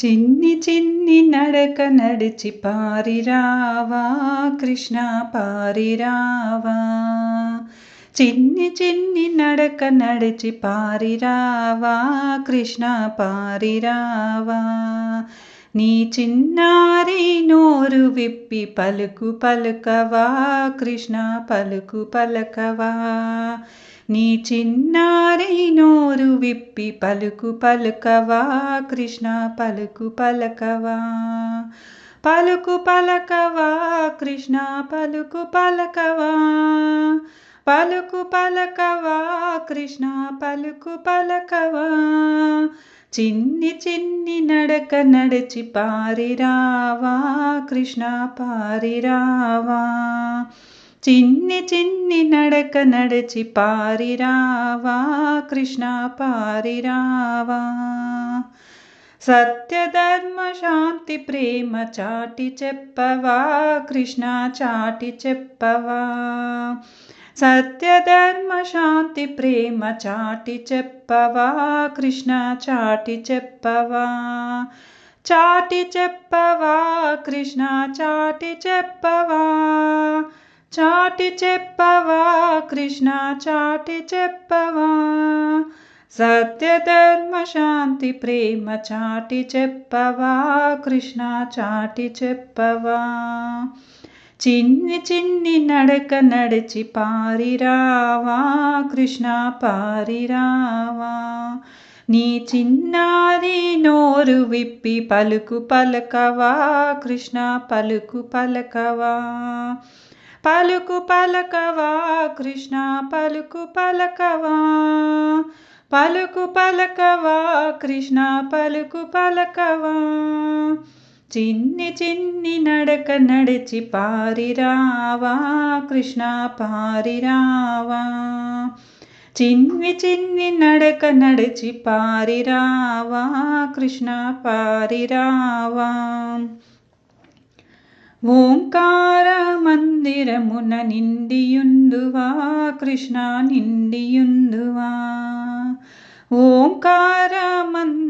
चिन्न चिन्नी नडक नडचि पारि रावा कृष्ण पारि चिन्नी नडक नडचि पारिरावा कृष्ण पारिरावा. నీ చిన్నారి నోరు విప్పి పలుకు పలుకవా కృష్ణ పలుకు పలకవా నీ చిన్నారి నోరు విప్పి పలుకు పలుకవా కృష్ణ పలుకు పలకవా పలుకు పలకవా కృష్ణ పలుకు పలకవా పలుకు పలకవా కృష్ణ పలుకు పలకవా चिन्न चिन्नी नडक नडचि पारिरावा कृष्ण पारिरावा, रावा चिन्नि चिन्न नडक नडचि पारि रावा कृष्ण सत्य धर्म शान्तिप्रेम चाटि चेप्पवा कृष्ण चाटि चेप्पवा सत्यधर्मशान्तिप्रेम चाटि शान्ति कृष्ण चाटि च चाटि कृष्णा कृष्ण चाटि पवा चाटि च कृष्ण चाटि चाटी सत्यधर्मशान्तिप्रेम चाटि कृष्णा कृष्ण चाटि पवा చిన్ని చిన్ని నడక నడిచి పారిరావా కృష్ణ పారిరావా నీ చిన్నారి నోరు విప్పి పలుకు పలకవా కృష్ణ పలుకు పలకవా పలుకు పలకవా కృష్ణ పలుకు పలకవా పలుకు పలకవా కృష్ణ పలుకు పలకవా चिन्नि चिन्नि नडक नारिरावा कृष्ण पारिरावाडक नडचि पारिरावा कृष्ण पारिरावाङ्कार मन्दिरमुन निण्डियुन्ुवा कृष्ण निण्डियुन्ुवा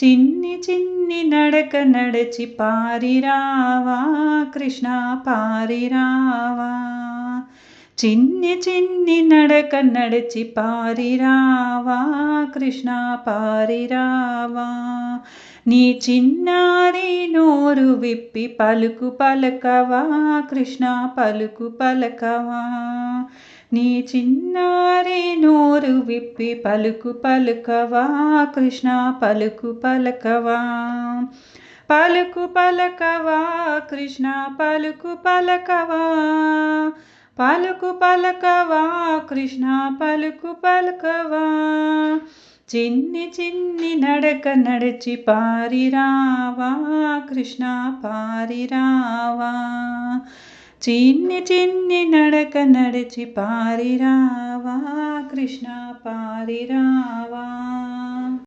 चिन्नी चिन्नी नडक नडचि पारिरावा कृष्णा पारिरावा చిన్ని చిన్ని నడక నడిచి పారిరావా కృష్ణ పారిరావా నీ చిన్నారి నోరు విప్పి పలుకు పలకవా కృష్ణ పలుకు పలకవా నీ చిన్నారి నోరు విప్పి పలుకు పలకవా కృష్ణ పలుకు పలకవా పలుకు పలకవా కృష్ణ పలుకు పలకవా పలుకు పలకవా కృష్ణ పలుకు పలకవా చిన్ని చిన్ని నడక నడిచి పారిరావా కృష్ణ పారిరావా చిన్ని చిన్ని నడక నడిచి పారిరావా కృష్ణ పారిరావా